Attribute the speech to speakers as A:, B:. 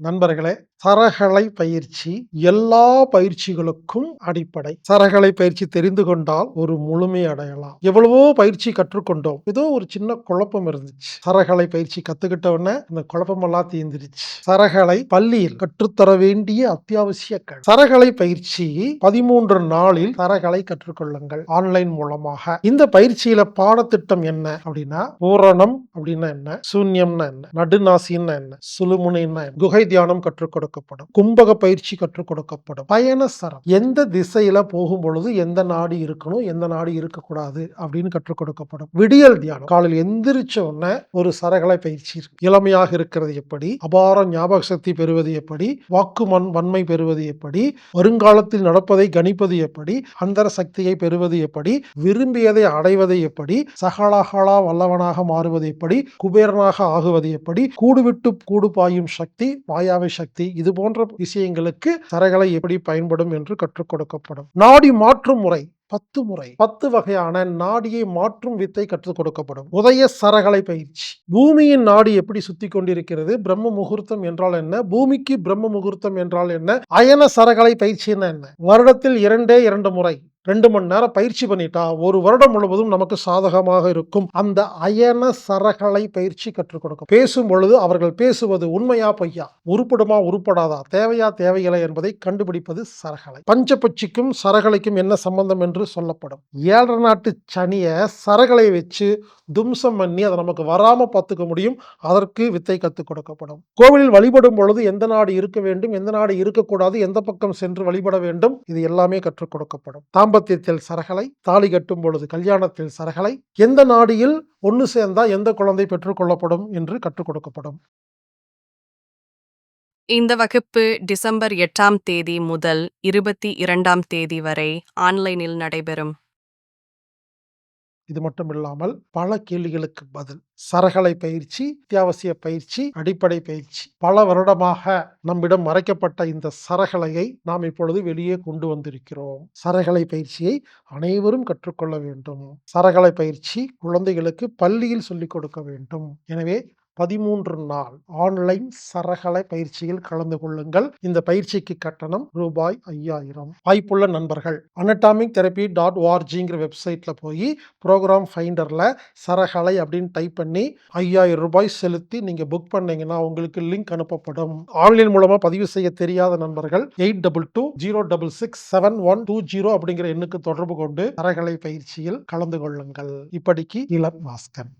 A: நண்பர்களே சரகளை பயிற்சி எல்லா பயிற்சிகளுக்கும் அடிப்படை. சரகலை பயிற்சி தெரிந்து கொண்டால் ஒரு முழுமை அடையலாம். எவ்வளவோ பயிற்சி கற்றுக்கொண்டோம். ஏதோ ஒரு சின்ன குழப்பம் இருந்துச்சு. சரகலை பயிற்சி கத்துக்கிட்ட உடனே குழப்பம் குழப்பமெல்லாம் தீர்ந்துருச்சு. சரகளை பள்ளியில் கற்றுத்தர வேண்டிய அத்தியாவசிய கல்வி. சரகலை பயிற்சி பதிமூன்று நாளில் சரகளை கற்றுக்கொள்ளுங்கள் ஆன்லைன் மூலமாக. இந்த பயிற்சியில பாடத்திட்டம் என்ன அப்படின்னா பூரணம் அப்படின்னா என்ன? சூன்யம்னா என்ன? நடுநாசின்னா என்ன? சுழுமுனைன்னா என்ன? குகை தியானம் கற்றுக் கொடுக்கப்படும். கும்பக பயிற்சி கற்றுக் கொடுக்கப்படும். பயண சரம். எந்த திசையில போகும் பொழுது எந்த நாடு இருக்கணும் எந்த நாடு இருக்கக்கூடாது அப்படின்னு கற்றுக் கொடுக்கப்படும். விடியல் தியானம். காலையில் எந்திரிச்ச உடனே ஒரு சரகலை பயிற்சி இருக்கு. இளமையாக இருக்கிறது எப்படி? அபார ஞாபக சக்தி பெறுவது எப்படி? வாக்கு மண் வன்மை பெறுவது எப்படி? வருங்காலத்தில் நடப்பதை கணிப்பது எப்படி? அந்தர சக்தியை பெறுவது எப்படி? விரும்பியதை அடைவது எப்படி? சகலகலா வல்லவனாக மாறுவது எப்படி? குபேரனாக ஆகுவது எப்படி? கூடுவிட்டு கூடு பாயும் சக்தி மாயாவை சக்தி இது போன்ற விஷயங்களுக்கு சரகளை எப்படி பயன்படும் என்று கற்றுக் கொடுக்கப்படும். நாடி மாற்றும் முறை. பத்து முறை பத்து வகையான நாடியை மாற்றும் வித்தை கற்றுக் கொடுக்கப்படும். உதய சரகலை பயிற்சி. பூமியின் நாடி எப்படி சுத்தி கொண்டிருக்கிறது? பிரம்ம முகூர்த்தம் என்றால் என்ன? பூமிக்கு பிரம்ம முகூர்த்தம் என்றால் என்ன? அயன சரகலை பயிற்சின்னா என்ன? வருடத்தில் இரண்டே இரண்டு முறை ரெண்டு மணி நேரம் பயிற்சி பண்ணிட்டா ஒரு வருடம் முழுவதும் நமக்கு சாதகமாக இருக்கும். அந்த அயன சரகலை பயிற்சி கற்றுக் கொடுக்கும். பேசும் பொழுது அவர்கள் பேசுவது உண்மையா பொய்யா? உருப்படுமா உருப்படாதா? தேவையா தேவையில்லை என்பதை கண்டுபிடிப்பது சரகலை. பஞ்சபட்சிக்கும் சரகலைக்கும் என்ன சம்பந்தம் என்று சொல்லப்படும். ஏழரை நாட்டு சனியை சரகலை வச்சு தும்சம் பண்ணி அதை நமக்கு வராமல் பார்த்துக்க முடியும். அதற்கு வித்தை கற்றுக் கொடுக்கப்படும். கோவிலில் வழிபடும் பொழுது எந்த நாடு இருக்க வேண்டும் எந்த நாடு இருக்கக்கூடாது எந்த பக்கம் சென்று வழிபட வேண்டும் இது எல்லாமே கற்றுக் கொடுக்கப்படும். தாம்பத்தியத்தில் சரகலை தாலி கட்டும் பொழுது கல்யாணத்தில் சரகளை எந்த நாடியில் ஒன்று சேர்ந்தால் எந்த குழந்தை பெற்றுக்கொள்ளப்படும் என்று கற்றுக் கொடுக்கப்படும்.
B: இந்த வகுப்பு டிசம்பர் எட்டாம் தேதி முதல் இருபத்தி இரண்டாம் தேதி வரை ஆன்லைனில் நடைபெறும்.
A: இது மட்டும் இல்லாமல் பல கேள்விகளுக்கு பதில் சரகலை பயிற்சி அத்தியாவசிய பயிற்சி அடிப்படை பயிற்சி பல வருடமாக நம்மிடம் மறைக்கப்பட்ட இந்த சரகலையை நாம் இப்பொழுது வெளியே கொண்டு வந்திருக்கிறோம். சரகலை பயிற்சியை அனைவரும் கற்றுக்கொள்ள வேண்டும். சரகலை பயிற்சி குழந்தைகளுக்கு பள்ளியில் சொல்லிக் கொடுக்க வேண்டும். எனவே பதிமூன்று நாள் ஆன்லைன் சரகலை பயிற்சியில் கலந்து கொள்ளுங்கள். இந்த பயிற்சிக்கு கட்டணம் ரூபாய் ஐயாயிரம். வாய்ப்புள்ள நண்பர்கள் அனட்டாமிக் தெரப்பி டாட் ஓஆர்ஜிங்கிற வெப்சைட்ல போய் ப்ரோக்ராம் ஃபைண்டர்ல சரகலை அப்படின்னு டைப் பண்ணி ஐயாயிரம் ரூபாய் செலுத்தி நீங்க புக் பண்ணீங்கன்னா உங்களுக்கு லிங்க் அனுப்பப்படும். ஆன்லைன் மூலமா பதிவு செய்ய தெரியாத நண்பர்கள் eight double two zero double six seven one two zero அப்படிங்கிற எண்ணுக்கு தொடர்பு கொண்டு சரகலை பயிற்சியில் கலந்து கொள்ளுங்கள். இப்படிக்கு இளம் பாஸ்கர்